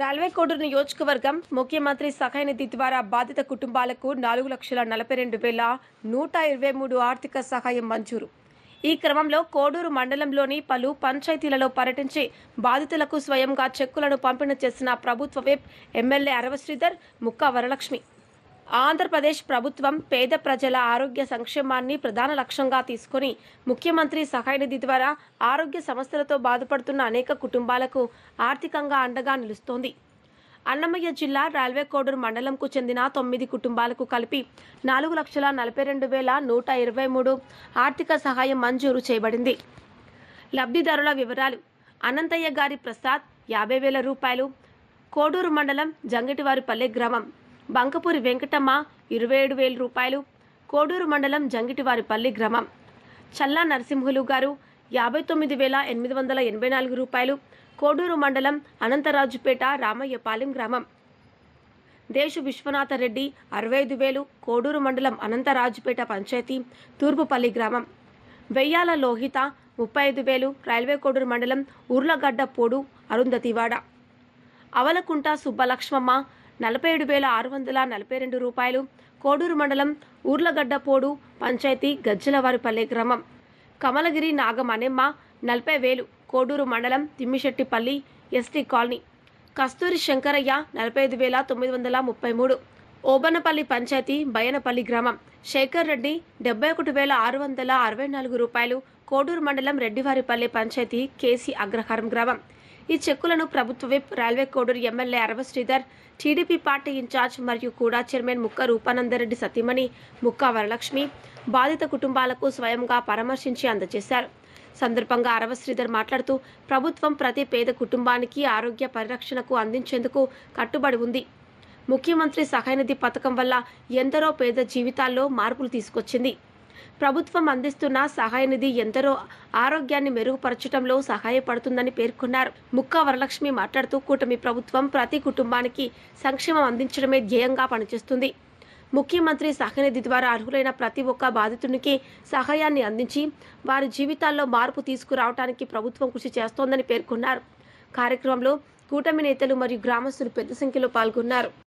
Railway Koduru నియోజకవర్గం ముఖ్యమంత్రి సహాయ నిధి ద్వారా బాధిత కుటుంబాలకు నాలుగు లక్షల నలభై రెండు వేల నూట ఇరవై మూడు ఆర్థిక సహాయం మంజూరు. ఈ క్రమంలో కోడూరు మండలంలోని పలు పంచాయతీలలో పర్యటించి బాధితులకు స్వయంగా చెక్కులను పంపిణీ చేసిన ప్రభుత్వ వెబ్ ఎమ్మెల్యే అరవ శ్రీధర్ ముక్కా వరలక్ష్మి. ఆంధ్రప్రదేశ్ ప్రభుత్వం పేద ప్రజల ఆరోగ్య సంక్షేమాన్ని ప్రధాన లక్ష్యంగా తీసుకొని ముఖ్యమంత్రి సహాయ నిధి ద్వారా ఆరోగ్య సమస్యలతో బాధపడుతున్న అనేక కుటుంబాలకు ఆర్థికంగా అండగా నిలుస్తోంది. అన్నమయ్య జిల్లా రైల్వే కోడూరు మండలంకు చెందిన తొమ్మిది కుటుంబాలకు కలిపి నాలుగు లక్షల నలభై రెండు వేల నూట ఇరవై మూడు ఆర్థిక సహాయం మంజూరు చేయబడింది. లబ్ధిదారుల వివరాలు. అనంతయ్య గారి ప్రసాద్ యాభై వేల రూపాయలు. కోడూరు మండలం జంగిటివారిపల్లె గ్రామం. బంకపూరి వెంకటమ్మ ఇరవై ఏడు వేల రూపాయలు. కోడూరు మండలం జంగిటివారిపల్లి గ్రామం. చల్లా నరసింహులు గారు యాభై తొమ్మిది వేల ఎనిమిది వందల ఎనభై నాలుగు రూపాయలు. కోడూరు మండలం అనంతరాజుపేట రామయ్యపాలెం గ్రామం. దేశు విశ్వనాథ రెడ్డి అరవై ఐదు వేలు. కోడూరు మండలం అనంతరాజుపేట పంచాయతీ తూర్పుపల్లి గ్రామం. వెయ్యాల లోహిత ముప్పై ఐదు వేలు. రైల్వే కోడూరు మండలం ఉర్లగడ్డ పోడు అరుంధతివాడ. అవలకుంట సుబ్బలక్ష్మమ్మ నలభై ఏడు వేల ఆరు వందల నలభై రెండు రూపాయలు. కోడూరు మండలం ఊర్లగడ్డపోడు పంచాయతీ గజ్జలవారిపల్లె గ్రామం. కమలగిరి నాగమణెమ్మ నలభై వేలు. కోడూరు మండలం తిమ్మిశెట్టిపల్లి ఎస్టీ కాలనీ. కస్తూరి శంకరయ్య నలభై ఐదు వేల తొమ్మిది వందల ముప్పై మూడు. ఓబనపల్లి పంచాయతీ బయనపల్లి గ్రామం. శేఖర్ రెడ్డి డెబ్బై ఒకటి వేల ఆరు వందల అరవై నాలుగు రూపాయలు. కోడూరు మండలం రెడ్డివారిపల్లి పంచాయతీ కేసీ అగ్రహారం గ్రామం. ఈ చెక్కులను ప్రభుత్వ whip Railway Koduru MLA Arava Sreedhar TDP party incharge మరియు కూడా చైర్మన్ ముక్క రూపానందరెడ్డి సతీమణి ముక్క వరలక్ష్మి బాధిత కుటుంబాలకు స్వయంగా పరామర్శించి అందజేశారు. సందర్భంగా అరవ శ్రీధర్ మాట్లాడుతూ ప్రభుత్వం ప్రతి పేద కుటుంబానికి ఆరోగ్య పరిరక్షణకు అందించేందుకు కట్టుబడి ఉంది. ముఖ్యమంత్రి సహాయనిధి పథకం వల్ల ఎందరో పేద జీవితాల్లో మార్పులు తీసుకొచ్చింది. ప్రభుత్వం అందిస్తున్న సహాయ నిధి ఎందరో ఆరోగ్యాన్ని మెరుగుపరచడంలో సహాయపడుతుందని పేర్కొన్నారు. ముక్కా వరలక్ష్మి మాట్లాడుతూ కూటమి ప్రభుత్వం ప్రతి కుటుంబానికి సంక్షేమం అందించడమే ధ్యేయంగా పనిచేస్తుంది. ముఖ్యమంత్రి సహాయనిధి ద్వారా అర్హులైన ప్రతి ఒక్క బాధితునికి సహాయాన్ని అందించి వారి జీవితాల్లో మార్పు తీసుకురావడానికి ప్రభుత్వం కృషి చేస్తోందని పేర్కొన్నారు. కార్యక్రమంలో కూటమి నేతలు మరియు గ్రామస్తులు పెద్ద సంఖ్యలో పాల్గొన్నారు.